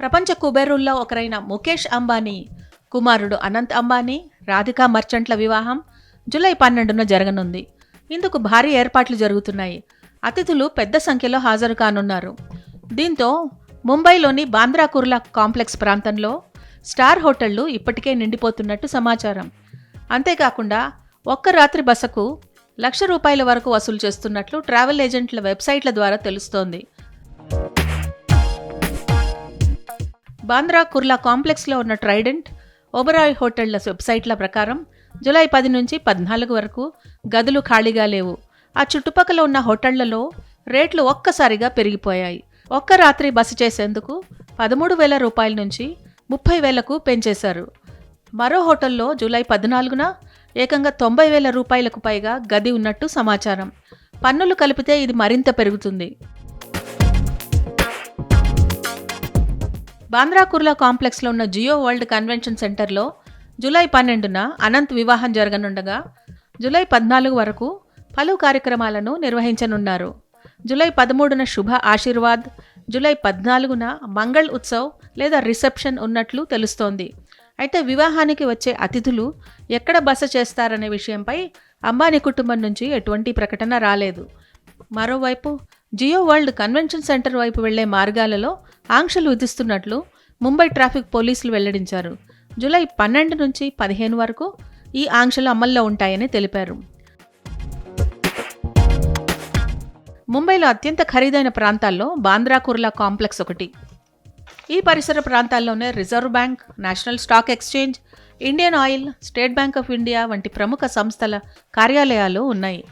ప్రపంచ కుబేరుల్లో ఒకరైన ముఖేష్ అంబానీ కుమారుడు అనంత్ అంబానీ రాధికా మర్చెంట్ల వివాహం జూలై పన్నెండున జరగనుంది. ఇందుకు భారీ ఏర్పాట్లు జరుగుతున్నాయి. అతిథులు పెద్ద సంఖ్యలో హాజరు కానున్నారు. దీంతో ముంబైలోని బాంద్రా కుర్లా కాంప్లెక్స్ ప్రాంతంలో స్టార్ హోటళ్ళు ఇప్పటికే నిండిపోతున్నట్టు సమాచారం. అంతేకాకుండా ఒక్క రాత్రి బసకు లక్ష రూపాయల వరకు వసూలు చేస్తున్నట్లు ట్రావెల్ ఏజెంట్ల వెబ్సైట్ల ద్వారా తెలుస్తోంది. బాంద్రా కుర్లా కాంప్లెక్స్లో ఉన్న ట్రైడెంట్ ఒబరాయ్ హోటళ్ళ వెబ్సైట్ల ప్రకారం జులై పది నుంచి పద్నాలుగు వరకు గదులు ఖాళీగా లేవు. ఆ చుట్టుపక్కల ఉన్న హోటళ్ళలో రేట్లు ఒక్కసారిగా పెరిగిపోయాయి. ఒక్క రాత్రి బస చేసేందుకు పదమూడు వేల రూపాయల నుంచి ముప్పై వేలకు పెంచేశారు. మరో హోటల్లో జూలై పద్నాలుగున ఏకంగా తొంభై వేల రూపాయలకు పైగా గది ఉన్నట్టు సమాచారం. పన్నులు కలిపితే ఇది మరింత పెరుగుతుంది. బాంద్రా కుర్లా కాంప్లెక్స్లో ఉన్న జియో వరల్డ్ కన్వెన్షన్ సెంటర్లో జూలై పన్నెండున అనంత్ వివాహం జరగనుండగా జూలై పద్నాలుగు వరకు పలు కార్యక్రమాలను నిర్వహించనున్నారు. జూలై పదమూడున శుభ ఆశీర్వాద్ జూలై పద్నాలుగున మంగళ్ ఉత్సవ్ లేదా రిసెప్షన్ ఉన్నట్లు తెలుస్తోంది. అయితే వివాహానికి వచ్చే అతిథులు ఎక్కడ బస చేస్తారనే విషయంపై అంబానీ కుటుంబం నుంచి ఎటువంటి ప్రకటన రాలేదు. మరోవైపు జియో వరల్డ్ కన్వెన్షన్ సెంటర్ వైపు వెళ్ళే మార్గాలలో ఆంక్షలు విధిస్తున్నట్లు ముంబై ట్రాఫిక్ పోలీసులు వెల్లడించారు. జూలై పన్నెండు నుంచి పదిహేను వరకు ఈ ఆంక్షలు అమల్లో ఉంటాయని తెలిపారు. ముంబైలో అత్యంత ఖరీదైన ప్రాంతాల్లో బాంద్రా కుర్లా కాంప్లెక్స్ ఒకటి. ఈ పరిసర ప్రాంతాల్లోనే Reserve Bank National Stock Exchange Indian Oil State Bank of India వంటి ప్రముఖ సంస్థల కార్యాలయాలు ఉన్నాయి.